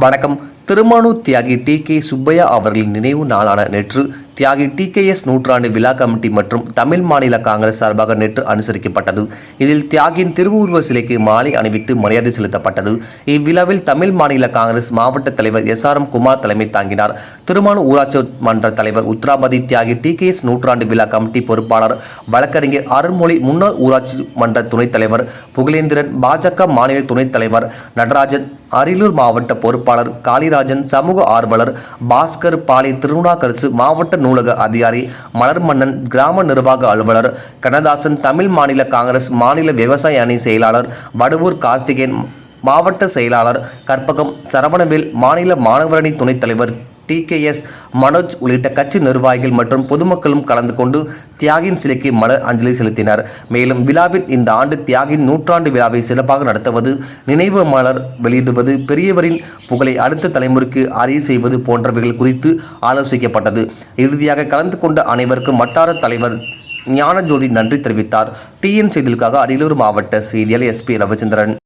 வணக்கம். திருமானூர் தியாகி D K Subbaiah அவர்களின் நினைவு நாளான நேற்று தியாகி டி கே எஸ் நூற்றாண்டு விழா கமிட்டி மற்றும் தமிழ் மாநில காங்கிரஸ் சார்பாக நேற்று அனுசரிக்கப்பட்டது. இதில் தியாகியின் திருவுருவ சிலைக்கு மாலை அணிவித்து மரியாதை செலுத்தப்பட்டது. இவ்விழாவில் தமிழ் மாநில காங்கிரஸ் மாவட்ட தலைவர் எஸ் ஆர் எம் குமார் தலைமை தாங்கினார். திருமான ஊராட்சி மன்ற தலைவர் உத்ராபதி தியாகி டி கே எஸ் நூற்றாண்டு விழா கமிட்டி பொறுப்பாளர் வழக்கறிஞர் அருண்மொழி முன்னாள் ஊராட்சி மன்ற துணைத் தலைவர் புகழேந்திரன் பாஜக மாநில துணைத் தலைவர் நடராஜன் அரியலூர் மாவட்ட பொறுப்பாளர் காளிராஜன் சமூக ஆர்வலர் பாஸ்கர் பாலை திருநாக்கரசு மாவட்ட நூலக அதிகாரி மலர்மன்னன் கிராம நிர்வாக அலுவலர் கண்ணதாசன் தமிழ் மாநில காங்கிரஸ் மாநில விவசாய அணி செயலாளர் வடுவூர் கார்த்திகேயன் மாவட்ட செயலாளர் கற்பகம் சரவணவேல் மாநில மாணவரணி துணைத் தலைவர் டிகேஎஸ் மனோஜ் உள்ளிட்ட கட்சி நிர்வாகிகள் மற்றும் பொதுமக்களும் கலந்து கொண்டு தியாகின் சிலைக்கு மலர் அஞ்சலி செலுத்தினர். மேலும் விழாவில் இந்த ஆண்டு தியாகின் நூற்றாண்டு விழாவை சிறப்பாக நடத்துவது நினைவு மலர் வெளியிடுவது பெரியவரின் புகழை அடுத்த தலைமுறைக்கு அறிய செய்வது போன்றவைகள் குறித்து ஆலோசிக்கப்பட்டது. இறுதியாக கலந்து கொண்ட அனைவருக்கும் வட்டார தலைவர் ஞானஜோதி நன்றி தெரிவித்தார். டிஎன் செய்திகளுக்காக அரியலூர் மாவட்ட செய்தியாளர் எஸ்பி ரவிச்சந்திரன்.